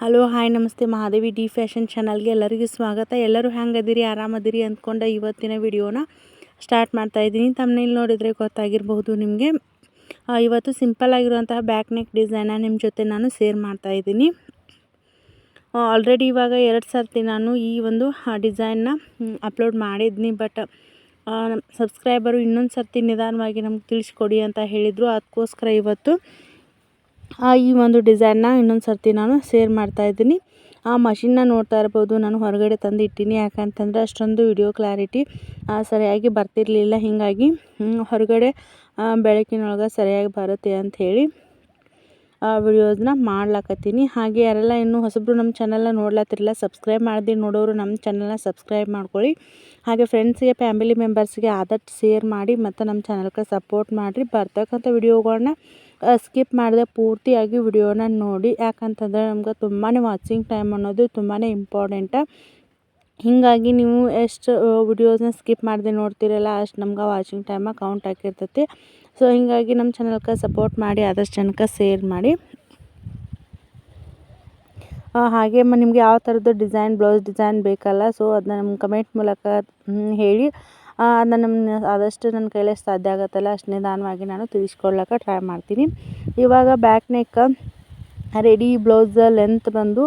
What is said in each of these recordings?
Hello hi ನಮಸ್ತೆ Mahadevi D fashion ಚಾನಲ್ಗೆ ಎಲ್ಲರಿಗೂ ಸ್ವಾಗತ. ಎಲ್ಲರೂ ಹ್ಯಾಂಗದಿರಿ ಆರಾಮದಿರಿ ಅಂದ್ಕೊಂಡು ಇವತ್ತಿನ ವಿಡಿಯೋನ ಸ್ಟಾರ್ಟ್ ಮಾಡ್ತಾ ಇದ್ದೀನಿ. ತಮ್ಮನೇಲಿ ನೋಡಿದರೆ ಗೊತ್ತಾಗಿರಬಹುದು ನಿಮಗೆ. ಇವತ್ತು ಸಿಂಪಲ್ ಆಗಿರುವಂತಹ ಬ್ಯಾಕ್ ನೆಕ್ ಡಿಸೈನ ನಿಮ್ಮ ಜೊತೆ ನಾನು ಸೇರ್ ಮಾಡ್ತಾ ಇದ್ದೀನಿ. ಆಲ್ರೆಡಿ ಇವಾಗ ಎರಡು ಸರ್ತಿ ನಾನು ಈ ಒಂದು ಡಿಸೈನ್ನ ಅಪ್ಲೋಡ್ ಮಾಡಿದ್ನಿ. ಬಟ್ ಸಬ್ಸ್ಕ್ರೈಬರು ಇನ್ನೊಂದು ಸರ್ತಿ ನಿಧಾನವಾಗಿ ನಮ್ಗೆ ತಿಳಿಸ್ಕೊಡಿ ಅಂತ ಹೇಳಿದರು. ಅದಕ್ಕೋಸ್ಕರ ಇವತ್ತು ಈ ಒಂದು ಡಿಸೈನ್ನ ಇನ್ನೊಂದು ಸರ್ತಿ ನಾನು ಶೇರ್ ಮಾಡ್ತಾಯಿದ್ದೀನಿ ಆ ಮಷಿನ್ನ ನೋಡ್ತಾ ಇರ್ಬೋದು, ನಾನು ಹೊರಗಡೆ ತಂದು ಇಟ್ಟೀನಿ ಯಾಕಂತಂದರೆ ಅಷ್ಟೊಂದು ವಿಡಿಯೋ ಕ್ಲಾರಿಟಿ ಸರಿಯಾಗಿ ಬರ್ತಿರಲಿಲ್ಲ. ಹೀಗಾಗಿ ಹೊರಗಡೆ ಬೆಳಕಿನೊಳಗೆ ಸರಿಯಾಗಿ ಬರುತ್ತೆ ಅಂತ ಹೇಳಿ ವಿಡಿಯೋಸ್ನ ಮಾಡ್ಲಾಕತ್ತೀನಿ. ಹಾಗೆ ಯಾರೆಲ್ಲ ಇನ್ನೂ ಹೊಸಬ್ರು ನಮ್ಮ ಚಾನಲ್ನ ನೋಡ್ಲತ್ತಿರಲ್ಲ ಸಬ್ಸ್ಕ್ರೈಬ್ ಮಾಡಿದೆ ನೋಡೋರು ನಮ್ಮ ಚಾನಲ್ನ ಸಬ್ಸ್ಕ್ರೈಬ್ ಮಾಡ್ಕೊಳ್ಳಿ. ಹಾಗೆ ಫ್ರೆಂಡ್ಸ್ಗೆ, ಫ್ಯಾಮಿಲಿ ಮೆಂಬರ್ಸ್ಗೆ ಆದಷ್ಟು ಶೇರ್ ಮಾಡಿ ಮತ್ತು ನಮ್ಮ ಚಾನಲ್ಗೆ ಸಪೋರ್ಟ್ ಮಾಡಿರಿ. ಬರ್ತಕ್ಕಂಥ ವಿಡಿಯೋಗಳನ್ನ ಸ್ಕಿಪ್ ಮಾಡಿದೆ ಪೂರ್ತಿಯಾಗಿ ವಿಡಿಯೋನ ನೋಡಿ. ಯಾಕಂತಂದರೆ ನಮ್ಗೆ ತುಂಬಾ ವಾಚಿಂಗ್ ಟೈಮ್ ಅನ್ನೋದು ತುಂಬಾ ಇಂಪಾರ್ಟೆಂಟ ಹೀಗಾಗಿ ನೀವು ಎಷ್ಟು ವಿಡಿಯೋಸ್ನ ಸ್ಕಿಪ್ ಮಾಡದೆ ನೋಡ್ತೀರಲ್ಲ, ಅಷ್ಟು ನಮ್ಗೆ ವಾಚಿಂಗ್ ಟೈಮ ಕೌಂಟ್ ಆಗಿರ್ತೈತಿ. ಸೊ ಹೀಗಾಗಿ ನಮ್ಮ ಚಾನಲ್ಗೆ ಸಪೋರ್ಟ್ ಮಾಡಿ, ಆದಷ್ಟು ಜನಕ್ಕೆ ಶೇರ್ ಮಾಡಿ. ಹಾಗೆ ನಿಮಗೆ ಯಾವ ಥರದ್ದು ಡಿಸೈನ್ ಬ್ಲೌಸ್ ಡಿಸೈನ್ ಬೇಕಲ್ಲ ಸೊ ಅದನ್ನ ನಮ್ಮ ಕಮೆಂಟ್ ಮೂಲಕ ಹೇಳಿ. ನಮ್ಮ ಆದಷ್ಟು ನನ್ನ ಕೈಲಿ ಸಾಧ್ಯ ಆಗುತ್ತಲ್ಲ ಅಷ್ಟು ನಿಧಾನವಾಗಿ ನಾನು ತಿಳಿಸ್ಕೊಳ್ಳೋಕೆ ಟ್ರೈ ಮಾಡ್ತೀನಿ. ಇವಾಗ back neck ready blouse length ಬಂದು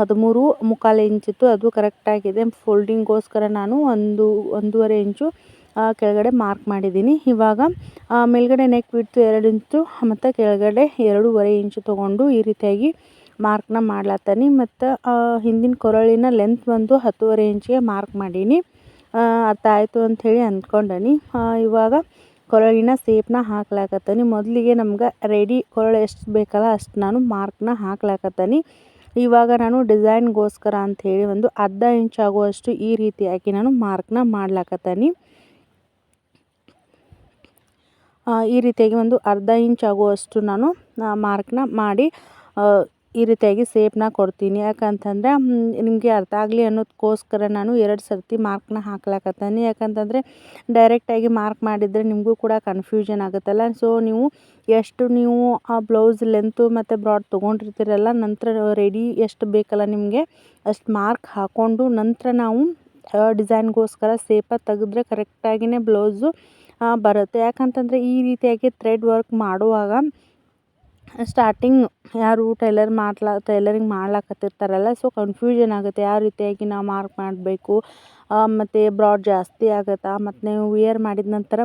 ಹದಿಮೂರು ಮುಕ್ಕಾಲು ಇಂಚಿತ್ತು ಅದು ಕರೆಕ್ಟಾಗಿದೆ ಫೋಲ್ಡಿಂಗ್ಗೋಸ್ಕರ ನಾನು ಒಂದು, ಒಂದೂವರೆ ಇಂಚು ಕೆಳಗಡೆ ಮಾರ್ಕ್ ಮಾಡಿದ್ದೀನಿ. ಇವಾಗ ಮೇಲ್ಗಡೆ ನೆಕ್ ಬಿಡ್ತು ಎರಡು ಇಂಚು ಮತ್ತು ಕೆಳಗಡೆ ಎರಡೂವರೆ ಇಂಚು ತೊಗೊಂಡು ಈ ರೀತಿಯಾಗಿ ಮಾರ್ಕ್ನ ಮಾಡ್ಲತ್ತೀನಿ. ಮತ್ತು ಹಿಂದಿನ ಕೊರಳಿನ ಲೆಂತ್ ಬಂದು ಹತ್ತುವರೆ ಇಂಚಿಗೆ ಮಾರ್ಕ್ ಮಾಡೀನಿ. ಅರ್ಥ ಆಯಿತು ಅಂಥೇಳಿ ಅಂದ್ಕೊಂಡನಿ. ಇವಾಗ ಕೊರಳಿನ ಸೇಪ್ನ ಹಾಕ್ಲಾಕತ್ತೀನಿ. ಮೊದಲಿಗೆ ನಮ್ಗೆ ರೆಡಿ ಕೊರಳು ಎಷ್ಟು ಬೇಕಲ್ಲ ಅಷ್ಟು ನಾನು ಮಾರ್ಕ್ನ ಹಾಕ್ಲಾಕತ್ತೀನಿ. ಇವಾಗ ನಾನು ಡಿಸೈನ್ಗೋಸ್ಕರ ಅಂಥೇಳಿ ಒಂದು ಅರ್ಧ ಇಂಚ್ ಆಗುವಷ್ಟು ಈ ರೀತಿಯಾಗಿ ನಾನು ಮಾರ್ಕ್ನ ಮಾಡ್ಲಾಕತ್ತೀನಿ. ಈ ರೀತಿಯಾಗಿ ಒಂದು ಅರ್ಧ ಇಂಚ್ ಆಗುವಷ್ಟು ನಾನು ಮಾರ್ಕ್ನ ಮಾಡಿ ಈ ರೀತಿಯಾಗಿ ಸೇಪ್ನ ಕೊಡ್ತೀನಿ. ಯಾಕಂತಂದರೆ ನಿಮಗೆ ಅರ್ಥ ಆಗಲಿ ಅನ್ನೋದಕ್ಕೋಸ್ಕರ ನಾನು ಎರಡು ಸರ್ತಿ ಮಾರ್ಕ್ನ ಹಾಕ್ಲಾಕತ್ತೀನಿ. ಯಾಕಂತಂದರೆ ಡೈರೆಕ್ಟಾಗಿ ಮಾರ್ಕ್ ಮಾಡಿದರೆ ನಿಮಗೂ ಕೂಡ ಕನ್ಫ್ಯೂಷನ್ ಆಗುತ್ತಲ್ಲ. ಸೊ ನೀವು ಎಷ್ಟು ನೀವು ಆ ಬ್ಲೌಸ್ ಲೆಂತು ಮತ್ತು ಬ್ರಾಡ್ ತೊಗೊಂಡಿರ್ತೀರಲ್ಲ, ನಂತರ ರೆಡಿ ಎಷ್ಟು ಬೇಕಲ್ಲ ನಿಮಗೆ, ಅಷ್ಟು ಮಾರ್ಕ್ ಹಾಕ್ಕೊಂಡು ನಂತರ ನಾವು ಡಿಸೈನ್ಗೋಸ್ಕರ ಸೇಪ ತೆಗೆದ್ರೆ ಕರೆಕ್ಟಾಗಿಯೇ ಬ್ಲೌಸು ಬರುತ್ತೆ. ಯಾಕಂತಂದರೆ, ಈ ರೀತಿಯಾಗಿ ಥ್ರೆಡ್ ವರ್ಕ್ ಮಾಡುವಾಗ ಸ್ಟಾರ್ಟಿಂಗ್ ಯಾರು ಟೈಲರ್ ಮಾಡ್ಲಾ, ಟೈಲರಿಂಗ್ ಮಾಡ್ಲಾಕತ್ತಿರ್ತಾರಲ್ಲ ಸೊ ಕನ್ಫ್ಯೂಷನ್ ಆಗುತ್ತೆ, ಯಾವ ರೀತಿಯಾಗಿ ನಾವು ಮಾರ್ಕ್ ಮಾಡಬೇಕು ಮತ್ತು ಬ್ರಾಡ್ ಜಾಸ್ತಿ ಆಗುತ್ತಾ, ಮತ್ತು ನೀವು ವಿಯರ್ ಮಾಡಿದ ನಂತರ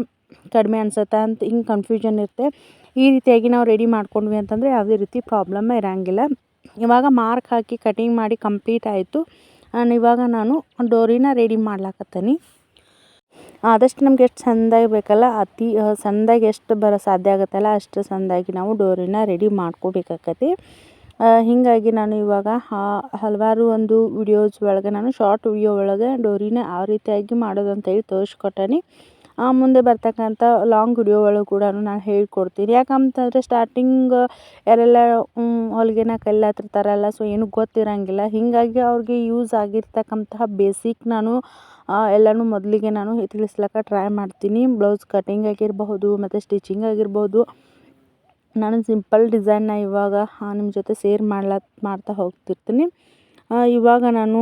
ಕಡಿಮೆ ಅನ್ಸುತ್ತಾ ಅಂತ ಹಿಂಗೆ ಕನ್ಫ್ಯೂಷನ್ ಇರುತ್ತೆ. ಈ ರೀತಿಯಾಗಿ ನಾವು ರೆಡಿ ಮಾಡ್ಕೊಂಡ್ವಿ ಅಂತಂದರೆ ಯಾವುದೇ ರೀತಿ ಪ್ರಾಬ್ಲಮ್ ಇರೋಂಗಿಲ್ಲ. ಇವಾಗ ಮಾರ್ಕ್ ಹಾಕಿ ಕಟಿಂಗ್ ಮಾಡಿ ಕಂಪ್ಲೀಟ್ ಆಯಿತು. ಇವಾಗ ನಾನು ಡೋರಿನ ರೆಡಿ ಮಾಡ್ಲಾಕತ್ತೀನಿ. ಆದಷ್ಟು ನಮ್ಗೆ ಎಷ್ಟು ಚಂದಾಗಿ ಬೇಕಲ್ಲ ಅತಿ ಚಂದಾಗಿ ಎಷ್ಟು ಬರೋ ಸಾಧ್ಯ ಆಗುತ್ತಲ್ಲ ಅಷ್ಟು ಚಂದಾಗಿ ನಾವು ಡೋರಿನ ರೆಡಿ ಮಾಡ್ಕೋಬೇಕಾಕತಿ. ಹೀಗಾಗಿ ನಾನು ಇವಾಗ ಹಲವಾರು ಒಂದು ವಿಡಿಯೋಸ್ ಒಳಗೆ ನಾನು ಶಾರ್ಟ್ ವಿಡಿಯೋ ಒಳಗೆ ಡೋರಿನ ಯಾವ ರೀತಿಯಾಗಿ ಮಾಡೋದು ಅಂತೇಳಿ ಆ, ಮುಂದೆ ಬರ್ತಕ್ಕಂಥ ಲಾಂಗ್ ವಿಡಿಯೋ ಒಳಗೆ ಕೂಡ ನಾನು ಹೇಳ್ಕೊಡ್ತೀನಿ. ಯಾಕಂತಂದರೆ ಸ್ಟಾರ್ಟಿಂಗ್ ಯಾರೆಲ್ಲ ಹೊಲಿಗೆನ ಕಲಿಯತ್ತಿರ್ತಾರಲ್ಲ ಸೊ ಏನೂ ಗೊತ್ತಿರಂಗಿಲ್ಲ. ಹೀಗಾಗಿ ಅವ್ರಿಗೆ ಯೂಸ್ ಆಗಿರ್ತಕ್ಕಂತಹ ಬೇಸಿಕ್ ನಾನು ಎಲ್ಲನೂ ಮೊದಲಿಗೆ ನಾನು ತಿಳಿಸ್ಲಿಕ್ಕೆ ಟ್ರೈ ಮಾಡ್ತೀನಿ. ಬ್ಲೌಸ್ ಕಟಿಂಗ್ ಆಗಿರಬಹುದು, ಮತ್ತು ಸ್ಟಿಚಿಂಗ್ ಆಗಿರ್ಬೋದು ನಾನು ಸಿಂಪಲ್ ಡಿಸೈನ್ನ ಇವಾಗ ನಿಮ್ಮ ಜೊತೆ ಸೇರ್ ಮಾಡ್ಲಾ, ಮಾಡ್ತಾ ಹೋಗ್ತಿರ್ತೀನಿ. ಇವಾಗ ನಾನು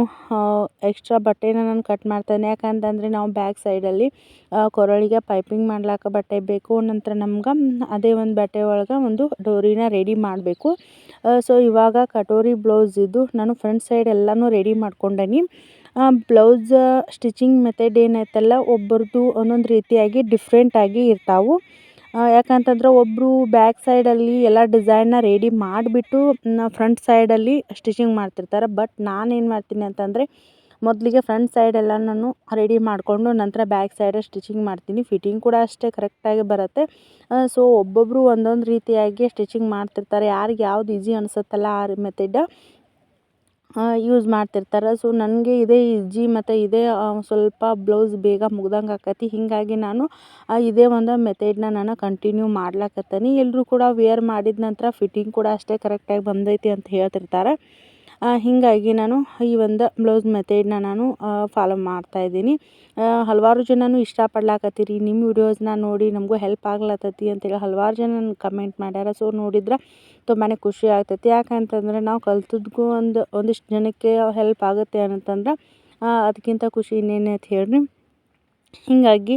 ಎಕ್ಸ್ಟ್ರಾ ಬಟ್ಟೆನ ನಾನು ಕಟ್ ಮಾಡ್ತೇನೆ. ಯಾಕಂತಂದರೆ ನಾವು ಬ್ಯಾಕ್ ಸೈಡಲ್ಲಿ ಕೊರಳಿಗೆ ಪೈಪಿಂಗ್ ಮಾಡ್ಲಾಕ ಬಟ್ಟೆ ಬೇಕು. ನಂತರ ನಮ್ಗೆ ಅದೇ ಒಂದು ಬಟ್ಟೆ ಒಳಗೆ ಒಂದು ಡೋರಿನ ರೆಡಿ ಮಾಡಬೇಕು. ಸೊ ಇವಾಗ ಕಟೋರಿ ಬ್ಲೌಸ್ ಇದು ನಾನು ಫ್ರಂಟ್ ಸೈಡ್ ಎಲ್ಲನೂ ರೆಡಿ ಮಾಡ್ಕೊಂಡೇನಿ. ಬ್ಲೌಸ್, ಸ್ಟಿಚಿಂಗ್ ಮೆಥಡ್ ಏನೈತಲ್ಲ ಒಬ್ಬರದು ಒಂದೊಂದು ರೀತಿಯಾಗಿ ಡಿಫ್ರೆಂಟಾಗಿ ಇರ್ತಾವೆ. ಯಾಕಂತಂದ್ರೆ ಒಬ್ಬರು ಬ್ಯಾಕ್ ಸೈಡಲ್ಲಿ ಎಲ್ಲ ಡಿಸೈನ್ನ ರೆಡಿ ಮಾಡಿಬಿಟ್ಟು ಫ್ರಂಟ್ ಸೈಡಲ್ಲಿ ಸ್ಟಿಚಿಂಗ್ ಮಾಡ್ತಿರ್ತಾರೆ. ಬಟ್ ನಾನೇನು ಮಾಡ್ತೀನಿ ಅಂತಂದರೆ, ಮೊದಲಿಗೆ ಫ್ರಂಟ್ ಸೈಡ್ ನಾನು ರೆಡಿ ಮಾಡಿಕೊಂಡು ನಂತರ ಬ್ಯಾಕ್ ಸೈಡ್ ಸ್ಟಿಚಿಂಗ್ ಮಾಡ್ತೀನಿ. ಫಿಟ್ಟಿಂಗ್ ಕೂಡ ಅಷ್ಟೇ ಕರೆಕ್ಟಾಗಿ ಬರುತ್ತೆ. ಸೊ ಒಬ್ಬೊಬ್ಬರು ಒಂದೊಂದು ರೀತಿಯಾಗಿ ಸ್ಟಿಚಿಂಗ್ ಮಾಡ್ತಿರ್ತಾರೆ. ಯಾರಿಗೆ ಯಾವ್ದು ಈಸಿ ಅನಿಸುತ್ತಲ್ಲ ಆ ಮೆಥಡ್ ಯೂಸ್ ಮಾಡ್ತಿರ್ತಾರೆ. ಸೊ ನನಗೆ ಇದೇ ಈಜಿ ಮತ್ತು ಇದೇ ಸ್ವಲ್ಪ ಬ್ಲೌಸ್ ಬೇಗ ಮುಗ್ದಂಗೆ ಆಕತಿ. ಹೀಗಾಗಿ ನಾನು ಇದೇ ಒಂದು ಮೆಥೆಡ್ನ ನಾನು ಕಂಟಿನ್ಯೂ ಮಾಡ್ಲಾಕತ್ತೀನಿ. ಎಲ್ಲರೂ ಕೂಡ ವೇರ್ ಮಾಡಿದ ನಂತರ ಫಿಟ್ಟಿಂಗ್ ಕೂಡ ಅಷ್ಟೇ ಕರೆಕ್ಟಾಗಿ ಬಂದೈತಿ ಅಂತ ಹೇಳ್ತಿರ್ತಾರೆ. ಹೀಗಾಗಿ ನಾನು ಈ ಒಂದು ಬ್ಲೌಸ್ ಮೆಥಡ್ನ ನಾನು ಫಾಲೋ ಮಾಡ್ತಾಯಿದ್ದೀನಿ ಹಲವಾರು ಜನನು ಇಷ್ಟಪಡ್ಲಾಕತ್ತೀರಿ. ನಿಮ್ಮ ವಿಡಿಯೋಸ್ನ ನೋಡಿ ನಮಗೂ ಹೆಲ್ಪ್ ಆಗ್ಲತ್ತತಿ ಅಂತೇಳಿ ಹಲವಾರು ಜನ ಕಮೆಂಟ್ ಮಾಡ್ಯಾರ. ಸೊ ನೋಡಿದ್ರೆ ತುಂಬಾ ಖುಷಿ ಆಗ್ತೈತಿ. ಯಾಕಂತಂದ್ರೆ ನಾವು ಕಲ್ತದ್ಗೂ ಒಂದು, ಒಂದಿಷ್ಟು ಜನಕ್ಕೆ ಹೆಲ್ಪ್ ಆಗುತ್ತೆ ಅಂತಂದ್ರೆ ಅದಕ್ಕಿಂತ ಖುಷಿ ಇನ್ನೇನು ಅಂತ ಹೇಳ್ರಿ. ಹೀಗಾಗಿ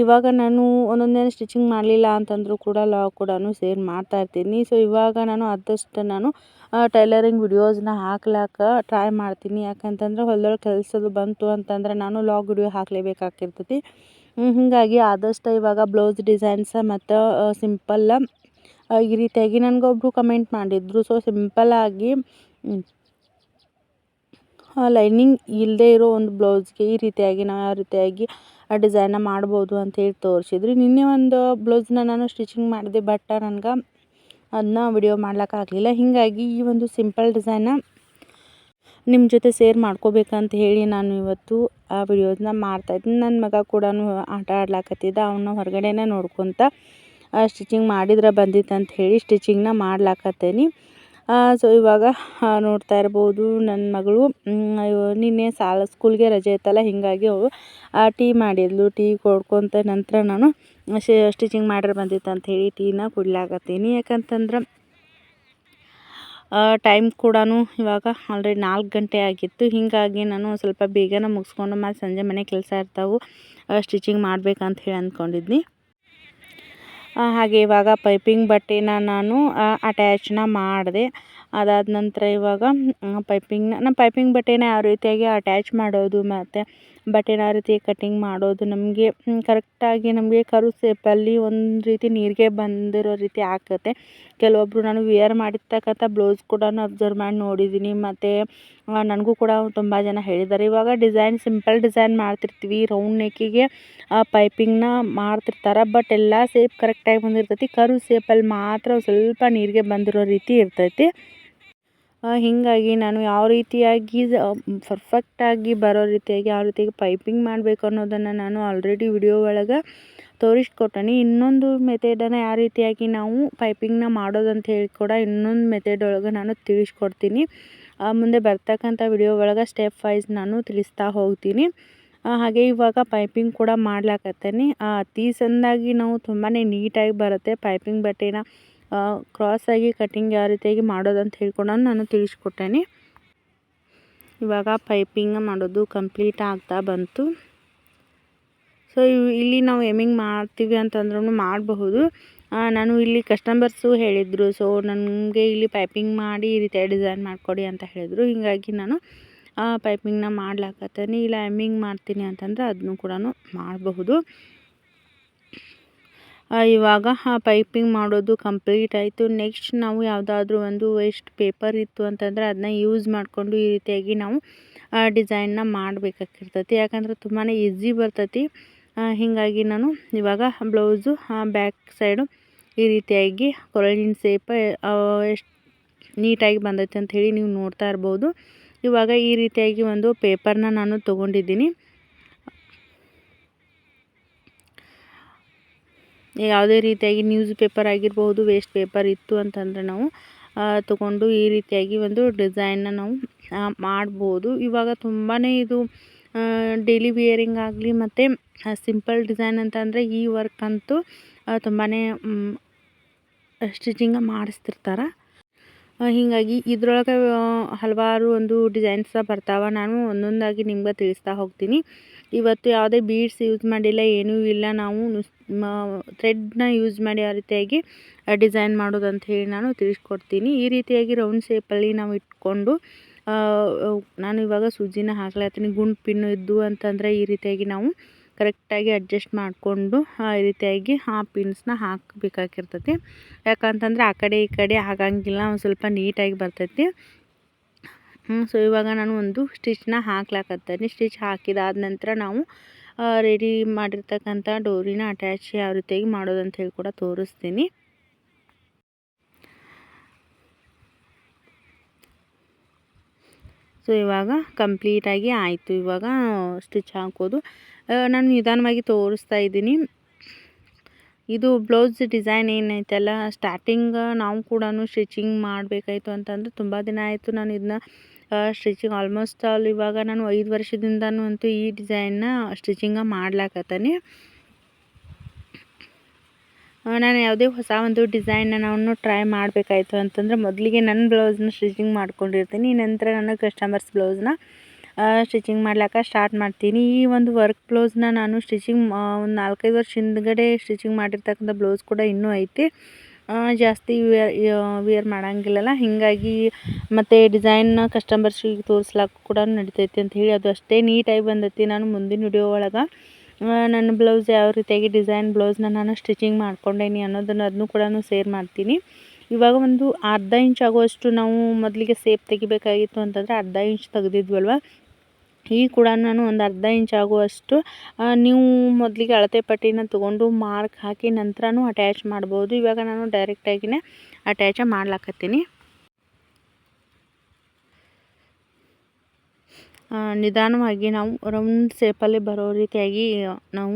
ಇವಾಗ ನಾನು ಒಂದೊಂದೇ ಸ್ಟಿಚಿಂಗ್ ಮಾಡಲಿಲ್ಲ ಅಂತಂದರೂ ಕೂಡ ಲಾಗ್ ಕೂಡ ಸೇರ್ ಮಾಡ್ತಾ ಇರ್ತೀನಿ. ಸೊ ಇವಾಗ ನಾನು ಆದಷ್ಟು ನಾನು ಟೈಲರಿಂಗ್ ವಿಡಿಯೋಸ್ನ ಹಾಕ್ಲಾಕ ಟ್ರೈ ಮಾಡ್ತೀನಿ. ಯಾಕಂತಂದ್ರೆ ಹೊಲ್ದೊಳಗೆ ಕೆಲಸದ್ದು ಬಂತು ಅಂತಂದ್ರೆ ನಾನು ಲಾಗ್ ವಿಡಿಯೋ ಹಾಕಲೇಬೇಕಾಗಿರ್ತೈತಿ ಹೀಗಾಗಿ ಆದಷ್ಟು ಇವಾಗ ಬ್ಲೌಸ್ ಡಿಸೈನ್ಸ ಮತ್ತು ಸಿಂಪಲ್ಲ ಈ ರೀತಿಯಾಗಿ ನನಗೊಬ್ರು ಕಮೆಂಟ್ ಮಾಡಿದ್ರು. ಸೊ ಸಿಂಪಲ್ಲಾಗಿ ಲೈನಿಂಗ್ ಇಲ್ಲದೆ ಇರೋ ಒಂದು ಬ್ಲೌಸ್ಗೆ ಈ ರೀತಿಯಾಗಿ, ನಾವು ಯಾವ ರೀತಿಯಾಗಿ ಆ ಡಿಸೈನ ಮಾಡ್ಬೋದು ಅಂತ ಹೇಳಿ ತೋರಿಸಿದ್ರು. ನಿನ್ನೆ ಒಂದು ಬ್ಲೌಸ್ನ ನಾನು ಸ್ಟಿಚಿಂಗ್ ಮಾಡಿದೆ, ಬಟ್ ನನಗೆ ಅದನ್ನ ವಿಡಿಯೋ ಮಾಡ್ಲಿಕ್ಕಾಗಲಿಲ್ಲ. ಹೀಗಾಗಿ ಈ ಒಂದು ಸಿಂಪಲ್ ಡಿಸೈನ ನಿಮ್ಮ ಜೊತೆ ಸೇರ್ ಮಾಡ್ಕೋಬೇಕಂತ ಹೇಳಿ ನಾನು ಇವತ್ತು ಆ ವಿಡಿಯೋಸ್ನ ಮಾಡ್ತಾಯಿದ್ದೀನಿ ನನ್ನ ಮಗ ಕೂಡ ಆಟ ಆಡ್ಲಾಕತ್ತಿದ್ದ ಅವನ್ನ ಹೊರಗಡೆನೇ ನೋಡ್ಕೊತ ಸ್ಟಿಚಿಂಗ್ ಮಾಡಿದ್ರೆ ಬಂದಿತ್ತು ಅಂತ ಹೇಳಿ ಸ್ಟಿಚಿಂಗ್ನ ಮಾಡ್ಲಾಕತ್ತೇನಿ. ಸೊ ಇವಾಗ ನೋಡ್ತಾ ಇರ್ಬೋದು ನನ್ನ ಮಗಳು. ನಿನ್ನೆ ಸಾಲ, ಸ್ಕೂಲ್ಗೆ ರಜೆ ಇತ್ತಲ್ಲ, ಹೀಗಾಗಿ ಅವಳು ಟೀ ಮಾಡಿದ್ಲು. ಟೀ ಕೊಡ್ಕೊತ ನಂತರ ನಾನು ಸ್ಟಿಚಿಂಗ್ ಮಾಡ್ರೆ ಬಂದಿತ್ತು ಹೇಳಿ ಟೀನ ಕುಡ್ಲಾಕತ್ತೀನಿ. ಯಾಕಂತಂದ್ರೆ ಟೈಮ್ ಕೂಡ ಇವಾಗ ಆಲ್ರೆಡಿ ನಾಲ್ಕು ಗಂಟೆ ಆಗಿತ್ತು. ಹೀಗಾಗಿ ನಾನು ಸ್ವಲ್ಪ ಬೇಗನೆ ಮುಗಿಸ್ಕೊಂಡು, ಮತ್ತು ಸಂಜೆ ಮನೆ ಕೆಲಸ ಇರ್ತಾವೆ ಸ್ಟಿಚಿಂಗ್ ಮಾಡ್ಬೇಕಂತ ಹೇಳಿ ಅಂದ್ಕೊಂಡಿದ್ನಿ ಹಾಗೆ ಇವಾಗ ಪೈಪಿಂಗ್ ಬಟ್ಟೆನ ನಾನು ಅಟ್ಯಾಚ್ನ ಮಾಡಿದೆ. ಅದಾದ ನಂತರ ಇವಾಗ ಪೈಪಿಂಗ್ನ ನಾನು ಪೈಪಿಂಗ್ ಬಟ್ಟೆನ ಯಾವ ರೀತಿಯಾಗಿ ಅಟ್ಯಾಚ್ ಮಾಡೋದು ಮತ್ತು ಬಟ್ಟೆನ ಆ ರೀತಿ ಕಟ್ಟಿಂಗ್ ಮಾಡೋದು ನಮಗೆ ಕರೆಕ್ಟಾಗಿ ನಮಗೆ ಕರು ಸೇಪಲ್ಲಿ ಒಂದು ರೀತಿ ನೀರಿಗೆ ಬಂದಿರೋ ರೀತಿ ಆಗ್ತದೆ ಕೆಲವೊಬ್ಬರು ನಾನು ವಿಯರ್ ಮಾಡಿರ್ತಕ್ಕಂಥ ಬ್ಲೌಸ್ ಕೂಡ ಅಬ್ಸರ್ವ್ ಮಾಡಿ ನೋಡಿದ್ದೀನಿ ಮತ್ತು ನನಗೂ ಕೂಡ ತುಂಬ ಜನ ಹೇಳಿದ್ದಾರೆ ಇವಾಗ ಡಿಸೈನ್ ಸಿಂಪಲ್ ಡಿಸೈನ್ ಮಾಡ್ತಿರ್ತೀವಿ. ರೌಂಡ್ ನೆಕ್ಕಿಗೆ ಪೈಪಿಂಗ್ನ ಮಾಡ್ತಿರ್ತಾರೆ. ಬಟ್ ಎಲ್ಲ ಸೇಪ್ ಕರೆಕ್ಟಾಗಿ ಬಂದಿರ್ತೈತಿ. ಕರು ಸೇಪಲ್ಲಿ ಮಾತ್ರ ಸ್ವಲ್ಪ ನೀರಿಗೆ ಬಂದಿರೋ ರೀತಿ ಇರ್ತೈತಿ. ಹೀಗಾಗಿ ನಾನು ಯಾವ ರೀತಿಯಾಗಿ ಪರ್ಫೆಕ್ಟಾಗಿ ಬರೋ ರೀತಿಯಾಗಿ ಯಾವ ರೀತಿಯಾಗಿ ಪೈಪಿಂಗ್ ಮಾಡಬೇಕು ಅನ್ನೋದನ್ನು ನಾನು ಆಲ್ರೆಡಿ ವಿಡಿಯೋ ಒಳಗೆ ತೋರಿಸ್ಕೊಟ್ಟೇನಿ. ಇನ್ನೊಂದು ಮೆಥೆಡನ್ನು ಯಾವ ರೀತಿಯಾಗಿ ನಾವು ಪೈಪಿಂಗ್ನ ಮಾಡೋದಂತ ಹೇಳಿ ಕೂಡ ಇನ್ನೊಂದು ಮೆಥೆಡ್ ಒಳಗೆ ನಾನು ತಿಳಿಸ್ಕೊಡ್ತೀನಿ. ಮುಂದೆ ಬರ್ತಕ್ಕಂಥ ವಿಡಿಯೋ ಒಳಗೆ ಸ್ಟೆಪ್ ವೈಸ್ ನಾನು ತಿಳಿಸ್ತಾ ಹೋಗ್ತೀನಿ. ಹಾಗೆ ಇವಾಗ ಪೈಪಿಂಗ್ ಕೂಡ ಮಾಡ್ಲಾಕತ್ತೇನೆ. ಅತಿ ಸಂದಾಗಿ ನಾವು ತುಂಬಾ ನೀಟಾಗಿ ಬರುತ್ತೆ ಪೈಪಿಂಗ್ ಬಟ್ಟೆನ. ಕ್ರಾಸಾಗಿ ಕಟಿಂಗ್ ಯಾವ ರೀತಿಯಾಗಿ ಮಾಡೋದಂತ ಹೇಳ್ಕೊಂಡು ನಾನು ತಿಳಿಸ್ಕೊಟ್ಟೇನೆ. ಇವಾಗ ಪೈಪಿಂಗ್ ಮಾಡೋದು ಕಂಪ್ಲೀಟ್ ಆಗ್ತಾ ಬಂತು. ಸೊ ಇಲ್ಲಿ ನಾವು ಎಮ್ಮಿಂಗ್ ಮಾಡ್ತೀವಿ ಅಂತಂದ್ರೂ ಮಾಡಬಹುದು. ನಾನು ಇಲ್ಲಿ ಕಸ್ಟಮರ್ಸು ಹೇಳಿದರು. ಸೊ ನನಗೆ ಇಲ್ಲಿ ಪೈಪಿಂಗ್ ಮಾಡಿ ಈ ರೀತಿಯ ಡಿಸೈನ್ ಮಾಡಿಕೊಡಿ ಅಂತ ಹೇಳಿದರು. ಹೀಗಾಗಿ ನಾನು ಪೈಪಿಂಗ್ನ ಮಾಡ್ಲಾಕತ್ತೇನೆ. ಇಲ್ಲ ಎಮ್ಮಿಂಗ್ ಮಾಡ್ತೀನಿ ಅಂತಂದ್ರೆ ಅದನ್ನು ಕೂಡ ಮಾಡಬಹುದು. ಇವಾಗ ಪೈಪಿಂಗ್ ಮಾಡೋದು ಕಂಪ್ಲೀಟ್ ಆಯಿತು. ನೆಕ್ಸ್ಟ್ ನಾವು ಯಾವುದಾದ್ರೂ ಒಂದು ವೇಸ್ಟ್ ಪೇಪರ್ ಇತ್ತು ಅಂತಂದರೆ ಅದನ್ನ ಯೂಸ್ ಮಾಡಿಕೊಂಡು ಈ ರೀತಿಯಾಗಿ ನಾವು ಡಿಸೈನ್ನ ಮಾಡಬೇಕಾಗಿರ್ತೈತಿ. ಯಾಕಂದ್ರೆ ತುಂಬಾ ಈಸಿ ಬರ್ತೈತಿ. ಹೀಗಾಗಿ ನಾನು ಇವಾಗ ಬ್ಲೌಸು ಬ್ಯಾಕ್ ಸೈಡು ಈ ರೀತಿಯಾಗಿ ಕೊರಳಿನ ಸೇಪ ಎಷ್ಟು ನೀಟಾಗಿ ಬಂದೈತೆ ಅಂತ ಹೇಳಿ ನೀವು ನೋಡ್ತಾ ಇರ್ಬೋದು. ಇವಾಗ ಈ ರೀತಿಯಾಗಿ ಒಂದು ಪೇಪರ್ನ ನಾನು ತೊಗೊಂಡಿದ್ದೀನಿ. ಯಾವುದೇ ರೀತಿಯಾಗಿ ನ್ಯೂಸ್ ಪೇಪರ್ ಆಗಿರಬಹುದು ವೇಸ್ಟ್ ಪೇಪರ್ ಇತ್ತು ಅಂತಂದರೆ ನಾವು ತಗೊಂಡು ಈ ರೀತಿಯಾಗಿ ಒಂದು ಡಿಸೈನ್ನ ನಾವು ಮಾಡ್ಬೋದು. ಇವಾಗ ತುಂಬಾ ಇದು ಡೈಲಿ ವಿಯರಿಂಗ್ ಆಗಲಿ ಮತ್ತು ಸಿಂಪಲ್ ಡಿಸೈನ್ ಅಂತಂದರೆ ಈ ವರ್ಕ್ ಅಂತೂ ತುಂಬಾ ಸ್ಟಿಚಿಂಗ ಮಾಡಿಸ್ತಿರ್ತಾರೆ. ಹೀಗಾಗಿ ಇದ್ರೊಳಗೆ ಹಲವಾರು ಒಂದು ಡಿಸೈನ್ಸ ಬರ್ತಾವೆ. ನಾನು ಒಂದೊಂದಾಗಿ ನಿಮ್ಗೆ ತಿಳಿಸ್ತಾ ಹೋಗ್ತೀನಿ. ಇವತ್ತು ಯಾವುದೇ ಬೀಡ್ಸ್ ಯೂಸ್ ಮಾಡಿಲ್ಲ, ಏನೂ ಇಲ್ಲ. ನಾವು ಥ್ರೆಡ್ನ ಯೂಸ್ ಮಾಡಿ ಆ ರೀತಿಯಾಗಿ ಡಿಸೈನ್ ಮಾಡೋದು ಅಂತ ಹೇಳಿ ನಾನು ತಿಳಿಸ್ಕೊಡ್ತೀನಿ. ಈ ರೀತಿಯಾಗಿ ರೌಂಡ್ ಶೇಪಲ್ಲಿ ನಾವು ಇಟ್ಕೊಂಡು ನಾನು ಇವಾಗ ಸೂಜಿನ ಹಾಕ್ಲಾತೀನಿ ಗುಂಡು ಪಿನ್ನು ಇದ್ದು ಅಂತಂದರೆ ಈ ರೀತಿಯಾಗಿ ನಾವು ಕರೆಕ್ಟಾಗಿ ಅಡ್ಜಸ್ಟ್ ಮಾಡಿಕೊಂಡು ಈ ರೀತಿಯಾಗಿ ಆ ಪಿನ್ಸ್ನ ಹಾಕಬೇಕಾಗಿರ್ತೈತಿ. ಯಾಕಂತಂದ್ರೆ ಆ ಕಡೆ ಈ ಕಡೆ ಆಗಂಗಿಲ್ಲ, ಒಂದು ಸ್ವಲ್ಪ ನೀಟಾಗಿ ಬರ್ತೈತಿ. ಸೊ ಇವಾಗ ನಾನು ಒಂದು ಸ್ಟಿಚ್ನ ಹಾಕ್ಲಾಕತ್ತೀನಿ. ಸ್ಟಿಚ್ ಹಾಕಿದಾದ ನಂತರ ನಾವು ರೆಡಿ ಮಾಡಿರ್ತಕ್ಕಂಥ ಡೋರಿನ ಅಟ್ಯಾಚ್ ಯಾವ ರೀತಿಯಾಗಿ ಮಾಡೋದಂತ ಹೇಳಿ ಕೂಡ ತೋರಿಸ್ತೀನಿ. ಸೊ ಇವಾಗ ಕಂಪ್ಲೀಟಾಗಿ ಆಯಿತು. ಇವಾಗ ಸ್ಟಿಚ್ ಹಾಕೋದು. ನಾನು ನಿಧಾನವಾಗಿ ತೋರಿಸ್ತಾ ಇದ್ದೀನಿ. ಇದು ಬ್ಲೌಸ್ ಡಿಸೈನ್ ಏನೈತಲ್ಲ ಸ್ಟಾರ್ಟಿಂಗ್ ನಾವು ಕೂಡ ಸ್ಟಿಚಿಂಗ್ ಮಾಡಬೇಕಾಯ್ತು ಅಂತಂದ್ರೆ ತುಂಬ ದಿನ ಆಯಿತು ನಾನು ಇದನ್ನ ಸ್ಟಿಚಿಂಗ್ ಆಲ್ಮೋಸ್ಟ್ ಆಲ್ ಇವಾಗ ನಾನು ಐದು ವರ್ಷದಿಂದನೂ ಅಂತೂ ಈ ಡಿಸೈನ್ನ ಸ್ಟಿಚಿಂಗ ಮಾಡ್ಲಾಕತ್ತೀನಿ. ನಾನು ಯಾವುದೇ ಹೊಸ ಒಂದು ಡಿಸೈನ್ ನಾನು ಟ್ರೈ ಮಾಡಬೇಕಾಯ್ತು ಅಂತಂದ್ರೆ ಮೊದಲಿಗೆ ನನ್ನ ಬ್ಲೌಸ್ನ ಸ್ಟಿಚಿಂಗ್ ಮಾಡ್ಕೊಂಡಿರ್ತೀನಿ, ನಂತರ ನನ್ನ ಕಸ್ಟಮರ್ಸ್ ಬ್ಲೌಸ್ನ ಸ್ಟಿಚಿಂಗ್ ಮಾಡ್ಲಾಕ ಸ್ಟಾರ್ಟ್ ಮಾಡ್ತೀನಿ. ಈ ಒಂದು ವರ್ಕ್ ಬ್ಲೌಸ್ನ ನಾನು ಸ್ಟಿಚಿಂಗ್ ಒಂದು ನಾಲ್ಕೈದು ವರ್ಷ ಹಿಂದ್ಗಡೆ ಸ್ಟಿಚಿಂಗ್ ಮಾಡಿರ್ತಕ್ಕಂಥ ಬ್ಲೌಸ್ ಕೂಡ ಇನ್ನೂ ಐತಿ. ಜಾಸ್ತಿ ವೇರ್ ವೇರ್ ಮಾಡೋಂಗಿಲ್ಲಲ್ಲ. ಹೀಗಾಗಿ ಮತ್ತು ಡಿಸೈನ್ನ ಕಸ್ಟಮರ್ಸಿಗೆ ತೋರ್ಸ್ಲಿಕ್ಕೆ ಕೂಡ ನಡಿತೈತಿ ಅಂತ ಹೇಳಿ ಅದು ಅಷ್ಟೇ ನೀಟಾಗಿ ಬಂದೈತಿ ನಾನು ಮುಂದಿನ ವಿಡಿಯೋ ಒಳಗೆ. ನನ್ನ ಬ್ಲೌಸ್ ಯಾವ ರೀತಿಯಾಗಿ ಡಿಸೈನ್ ಬ್ಲೌಸ್ನ ನಾನು ಸ್ಟಿಚಿಂಗ್ ಮಾಡ್ಕೊಂಡೇನಿ ಅನ್ನೋದನ್ನು ಅದನ್ನು ಕೂಡ ಸೇರ್ ಮಾಡ್ತೀನಿ. ಇವಾಗ ಒಂದು ಅರ್ಧ ಇಂಚ್ ಆಗುವಷ್ಟು ನಾವು ಮೊದಲಿಗೆ ಸೇಪ್ ತೆಗಿಬೇಕಾಗಿತ್ತು ಅಂತಂದರೆ ಅರ್ಧ ಇಂಚ್ ತೆಗೆದಿದ್ವಲ್ವ? ಈ ಕೂಡ ನಾನು ಒಂದು ಅರ್ಧ ಇಂಚ್ ಆಗುವಷ್ಟು ನೀವು ಮೊದಲಿಗೆ ಅಳತೆ ಪಟ್ಟಿನ ತೊಗೊಂಡು ಮಾರ್ಕ್ ಹಾಕಿ ನಂತರನೂ ಅಟ್ಯಾಚ್ ಮಾಡ್ಬೋದು. ಇವಾಗ ನಾನು ಡೈರೆಕ್ಟಾಗಿಯೇ ಅಟ್ಯಾಚ ಮಾಡ್ಲಾಕತ್ತೀನಿ. ನಿಧಾನವಾಗಿ ನಾವು ರೌಂಡ್ ಸೇಪಲ್ಲಿ ಬರೋ ರೀತಿಯಾಗಿ, ನಾವು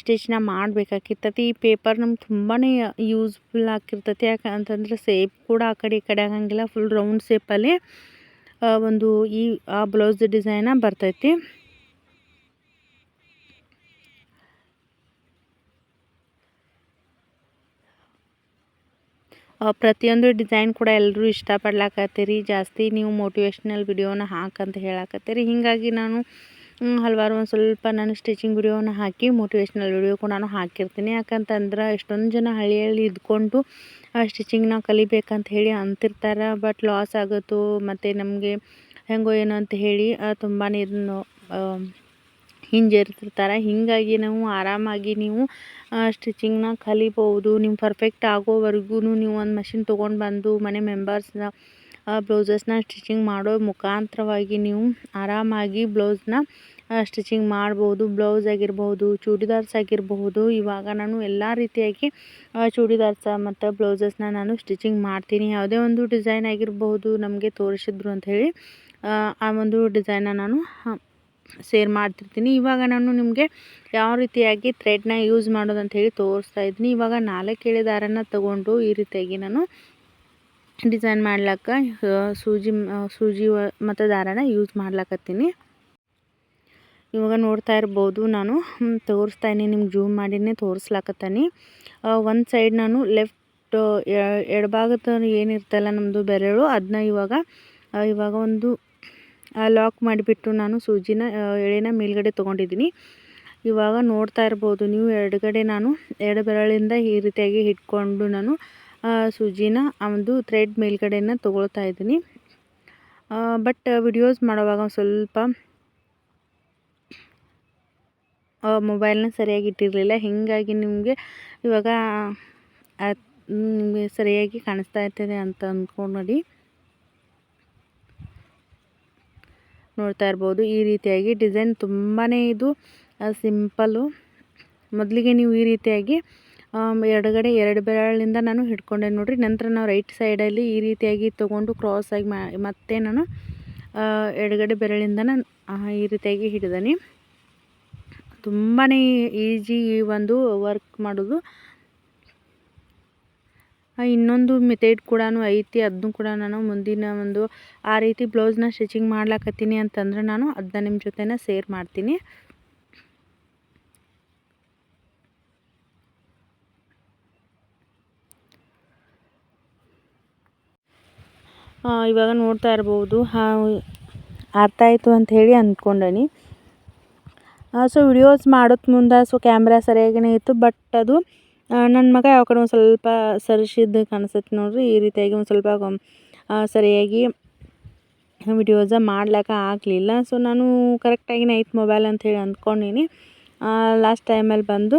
ಸ್ಟಿಚ್ನ ಮಾಡಬೇಕಾಗಿರ್ತತಿ ಈ ಪೇಪರ್ ನಮ್ಗೆ ತುಂಬಾ ಯೂಸ್ಫುಲ್ ಆಗಿರ್ತತಿ. ಯಾಕಂತಂದ್ರೆ ಸೇಪ್ ಕೂಡ ಆ ಕಡೆ ಈ ಕಡೆ ಆಗಂಗಿಲ್ಲ. ಫುಲ್ ರೌಂಡ್ ಸೇಪಲ್ಲಿ ಒಂದು ಈ, ಆ ಬ್ಲೌಸ್ ಡಿಸೈನ ಬರ್ತೈತಿ. ಪ್ರತಿಯೊಂದು ಡಿಸೈನ್ ಕೂಡ ಎಲ್ಲರೂ ಇಷ್ಟಪಡ್ಲಾಕತ್ತೀರಿ. ಜಾಸ್ತಿ ನೀವು ಮೋಟಿವೇಶ್ನಲ್ ವಿಡಿಯೋನ ಹಾಕಂತ ಹೇಳಕತ್ತೀರಿ. ಹೀಗಾಗಿ ನಾನು ಹಲವಾರು ಒಂದು ಸ್ವಲ್ಪ ನಾನು ಸ್ಟಿಚಿಂಗ್ ವಿಡಿಯೋನ ಹಾಕಿ ಮೋಟಿವೇಶ್ನಲ್ ವಿಡಿಯೋ ಕೂಡ ನಾನು ಹಾಕಿರ್ತೀನಿ. ಯಾಕಂತಂದ್ರೆ ಎಷ್ಟೊಂದು ಜನ ಹಳ್ಳಿಯಲ್ಲಿ ಇದ್ಕೊಂಡು ಸ್ಟಿಚಿಂಗ್ನ ಕಲಿಬೇಕಂತ ಹೇಳಿ ಅಂತಿರ್ತಾರೆ. ಬಟ್ ಲಾಸ್ ಆಗುತ್ತೋ ಮತ್ತು ನಮಗೆ ಹೆಂಗೋ ಏನೋ ಅಂತ ಹೇಳಿ ತುಂಬಾ ಇದನ್ನು ಹಿಂಜರಿತಿರ್ತಾರೆ. ಹೀಗಾಗಿ ನಾವು ಆರಾಮಾಗಿ ನೀವು ಸ್ಟಿಚಿಂಗ್ನ ಕಲಿಬೋದು ನೀವು ಪರ್ಫೆಕ್ಟ್ ಆಗೋವರೆಗೂ ನೀವು ಒಂದು ಮಷಿನ್ ತೊಗೊಂಡು ಬಂದು ಮನೆ ಮೆಂಬರ್ಸ್ನ ಬ್ಲೌಸಸ್ನ ಸ್ಟಿಚಿಂಗ್ ಮಾಡೋ ಮುಖಾಂತರವಾಗಿ ನೀವು ಆರಾಮಾಗಿ ಬ್ಲೌಸ್ನ ಸ್ಟಿಚಿಂಗ್ ಮಾಡ್ಬೋದು ಬ್ಲೌಸ್ ಆಗಿರ್ಬೋದು, ಚೂಡಿದಾರ್ಸ್ ಆಗಿರಬಹುದು ಇವಾಗ ನಾನು ಎಲ್ಲ ರೀತಿಯಾಗಿ ಚೂಡಿದಾರ್ಸ ಮತ್ತು ಬ್ಲೌಸಸ್ನ ನಾನು ಸ್ಟಿಚಿಂಗ್ ಮಾಡ್ತೀನಿ. ಯಾವುದೇ ಒಂದು ಡಿಸೈನ್ ಆಗಿರಬಹುದು ನಮಗೆ ತೋರಿಸಿದ್ರು ಅಂಥೇಳಿ ಆ ಒಂದು ಡಿಸೈನ್ನ ನಾನು ಸೇರ್ ಮಾಡ್ತಿರ್ತೀನಿ. ಇವಾಗ ನಾನು ನಿಮಗೆ ಯಾವ ರೀತಿಯಾಗಿ ಥ್ರೆಡ್ನ ಯೂಸ್ ಮಾಡೋದು ಅಂತ ಹೇಳಿ ತೋರಿಸ್ತಾ ಇದ್ದೀನಿ. ಇವಾಗ ನಾಲ್ಕು ಎಳೆ ದಾರನ ತಗೊಂಡು ಈ ರೀತಿಯಾಗಿ ನಾನು ಡಿಸೈನ್ ಮಾಡ್ಲಿಕ್ಕೆ ಸೂಜಿ ಸೂಜಿ ಮತ್ತು ದಾರನ ಯೂಸ್ ಮಾಡ್ಲಕತ್ತೀನಿ. ಇವಾಗ ನೋಡ್ತಾ ಇರ್ಬೋದು ನಾನು. ತೋರಿಸ್ತಾ ನಿಮ್ಗೆ ಜೂಮ್ ಮಾಡಿನೇ ತೋರಿಸ್ಲಾಕತ್ತೀನಿ. ಒಂದು ಸೈಡ್ ನಾನು ಲೆಫ್ಟ್ ಎಡಭಾಗದ ಏನಿರ್ತಲ್ಲ ನಮ್ಮದು ಬೆರಳು ಅದನ್ನ ಇವಾಗ ಇವಾಗ ಒಂದು ಲಾಕ್ ಮಾಡಿಬಿಟ್ಟು ನಾನು ಸೂಜಿನ ಎಳೆನ ಮೇಲ್ಗಡೆ ತೊಗೊಂಡಿದ್ದೀನಿ. ಇವಾಗ ನೋಡ್ತಾ ಇರ್ಬೋದು ನೀವು, ಎಡಗಡೆ ನಾನು ಎರಡು ಬೆರಳಿಂದ ಈ ರೀತಿಯಾಗಿ ಹಿಡ್ಕೊಂಡು ನಾನು ಸೂಜಿನ ಒಂದು ಥ್ರೆಡ್ ಮೇಲ್ಗಡೆನ ತೊಗೊಳ್ತಾ ಇದ್ದೀನಿ. ಬಟ್ ವಿಡಿಯೋಸ್ ಮಾಡುವಾಗ ಸ್ವಲ್ಪ ಮೊಬೈಲ್ನ ಸರಿಯಾಗಿ ಇಟ್ಟಿರಲಿಲ್ಲ. ಹೀಗಾಗಿ ನಿಮಗೆ ಇವಾಗ ನಿಮಗೆ ಸರಿಯಾಗಿ ಕಾಣಿಸ್ತಾ ಇರ್ತದೆ ಅಂತ ಅಂದ್ಕೊಂಡು ನೋಡಿ. ನೋಡ್ತಾ ಇರ್ಬೋದು. ಈ ರೀತಿಯಾಗಿ ಡಿಸೈನ್ ತುಂಬಾ ಇದು ಸಿಂಪಲ್ಲು ಮೊದಲಿಗೆ ನೀವು ಈ ರೀತಿಯಾಗಿ ಎಡಗಡೆ ಎರಡು ಬೆರಳಿಂದ ನಾನು ಹಿಡ್ಕೊಂಡೆ ನೋಡಿರಿ. ನಂತರ ನಾವು ರೈಟ್ ಸೈಡಲ್ಲಿ ಈ ರೀತಿಯಾಗಿ ತೊಗೊಂಡು ಕ್ರಾಸಾಗಿ ಆಗಿ ಮತ್ತೆ ನಾನು ಎಡಗಡೆ ಬೆರಳಿಂದ ನಾನು ಈ ರೀತಿಯಾಗಿ ಹಿಡಿದೀನಿ. ತುಂಬಾ ಈಜಿ ಈ ಒಂದು ವರ್ಕ್ ಮಾಡೋದು. ಇನ್ನೊಂದು ಮೆಥಡ್ ಕೂಡ ಐತಿ ಅದನ್ನು ಕೂಡ ನಾನು ಮುಂದಿನ ಒಂದು ಆ ರೀತಿ ಬ್ಲೌಸ್ನ ಸ್ಟಿಚಿಂಗ್ ಮಾಡ್ಲಾಕತ್ತೀನಿ ಅಂತಂದ್ರೆ ನಾನು ಅದನ್ನ ನಿಮ್ಮ ಜೊತೆನ ಸೇರ್ ಮಾಡ್ತೀನಿ. ಇವಾಗ ನೋಡ್ತಾ ಇರ್ಬೋದು ಅರ್ಥ ಆಯಿತು ಅಂತ ಹೇಳಿ ಅಂದ್ಕೊಂಡನಿ. ಸೊ ವಿಡಿಯೋಸ್ ಮಾಡೋದು ಮುಂದೆ ಸೊ ಕ್ಯಾಮ್ರಾ ಸರಿಯಾಗಿಯೇ ಇತ್ತು ಬಟ್ ಅದು ನನ್ನ ಮಗ ಯಾವ ಕಡೆ ಒಂದು ಸ್ವಲ್ಪ ಸರಿಸಿದ್ದು ಕಾಣಿಸುತ್ತೆ ನೋಡಿರಿ, ಈ ರೀತಿಯಾಗಿ ಒಂದು ಸ್ವಲ್ಪ ಸರಿಯಾಗಿ ವಿಡಿಯೋಸ ಮಾಡ್ಲಿಕ್ಕೆ ಆಗಲಿಲ್ಲ. ಸೊ ನಾನು ಕರೆಕ್ಟಾಗಿನೇ ಐತೆ ಮೊಬೈಲ್ ಅಂಥೇಳಿ ಅಂದ್ಕೊಂಡೀನಿ. ಲಾಸ್ಟ್ ಟೈಮಲ್ಲಿ ಬಂದು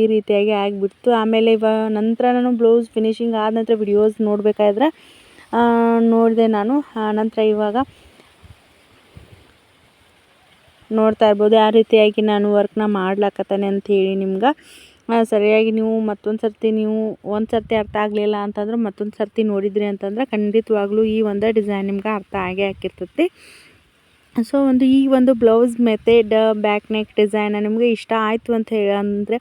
ಈ ರೀತಿಯಾಗಿ ಆಗಿಬಿಡ್ತು. ಆಮೇಲೆ ಇವ, ನಂತರ ನಾನು ಬ್ಲೌಸ್ ಫಿನಿಶಿಂಗ್ ಆದ ನಂತರ ವಿಡಿಯೋಸ್ ನೋಡಬೇಕಾದ್ರೆ ನೋಡಿದೆ ನಾನು. ನಂತರ ಇವಾಗ ನೋಡ್ತಾ ಇರ್ಬೋದು. ಯಾವ ರೀತಿಯಾಗಿ ನಾನು ವರ್ಕ್ನ ಮಾಡ್ಲಾಕತ್ತಾನೆ ಅಂಥೇಳಿ ನಿಮ್ಗೆ. ಸರಿಯಾಗಿ ನೀವು ಮತ್ತೊಂದು ಸರ್ತಿ ನೀವು ಒಂದು ಸರ್ತಿ ಅರ್ಥ ಆಗಲಿಲ್ಲ ಅಂತಂದ್ರೆ ಮತ್ತೊಂದು ಸರ್ತಿ ನೋಡಿದ್ರಿ ಅಂತಂದ್ರೆ ಖಂಡಿತವಾಗ್ಲೂ ಈ ಒಂದು ಡಿಸೈನ್ ನಿಮ್ಗೆ ಅರ್ಥ ಆಗೇ ಹಾಕಿರ್ತೈತಿ ಸೊ ಒಂದು ಈ ಒಂದು blouse method back neck design ನಿಮಗೆ ಇಷ್ಟ ಆಯಿತು ಅಂತ ಹೇಳಿ ಅಂದರೆ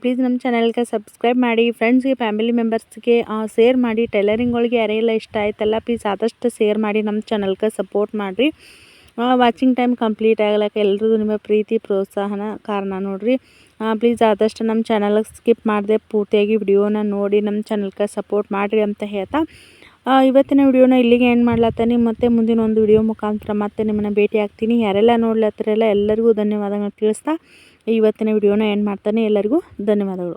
ಪ್ಲೀಸ್ ನಮ್ಮ ಚಾನಲ್ಗೆ ಸಬ್ಸ್ಕ್ರೈಬ್ ಮಾಡಿ ಫ್ರೆಂಡ್ಸ್ಗೆ ಫ್ಯಾಮಿಲಿ ಮೆಂಬರ್ಸ್ಗೆ ಶೇರ್ ಮಾಡಿ ಟೈಲರಿಂಗ್ ಒಳಗೆ ಯಾರೆಲ್ಲ ಇಷ್ಟ ಆಯ್ತಲ್ಲ ಪ್ಲೀಸ್ ಆದಷ್ಟು ಶೇರ್ ಮಾಡಿ ನಮ್ಮ ಚಾನಲ್ಗೆ ಸಪೋರ್ಟ್ ಮಾಡಿರಿ. ವಾಚಿಂಗ್ ಟೈಮ್ ಕಂಪ್ಲೀಟ್ ಆಗ್ಲಕ್ಕ ಎಲ್ಲರಿಗೂ ನಿಮ್ಮ ಪ್ರೀತಿ, ಪ್ರೋತ್ಸಾಹನ ಕಾರಣ ನೋಡಿರಿ. ಪ್ಲೀಸ್ ಆದಷ್ಟು ನಮ್ಮ ಚಾನಲ್ಗೆ ಸ್ಕಿಪ್ ಮಾಡದೆ ಪೂರ್ತಿಯಾಗಿ ವಿಡಿಯೋನ ನೋಡಿ, ನಮ್ಮ ಚಾನಲ್ಗೆ ಸಪೋರ್ಟ್ ಮಾಡಿರಿ ಅಂತ ಹೇಳ್ತಾ. ಇವತ್ತಿನ ವಿಡಿಯೋನ ಇಲ್ಲಿಗೆ ಏನು ಮಾಡ್ಲತ್ತೀನಿ ಮತ್ತು ಮುಂದಿನ ಒಂದು ವಿಡಿಯೋ ಮುಖಾಂತರ ಮತ್ತೆ ನಿಮ್ಮನ್ನು ಭೇಟಿ ಆಗ್ತೀನಿ. ಯಾರೆಲ್ಲ ನೋಡ್ಲತ್ತಿರಲ್ಲ ಎಲ್ಲರಿಗೂ ಧನ್ಯವಾದಗಳು ತಿಳಿಸ್ತಾ ಇವತ್ತಿನ ವಿಡಿಯೋನ ಏನು ಮಾಡ್ತಾನೆ ಎಲ್ಲರಿಗೂ ಧನ್ಯವಾದಗಳು.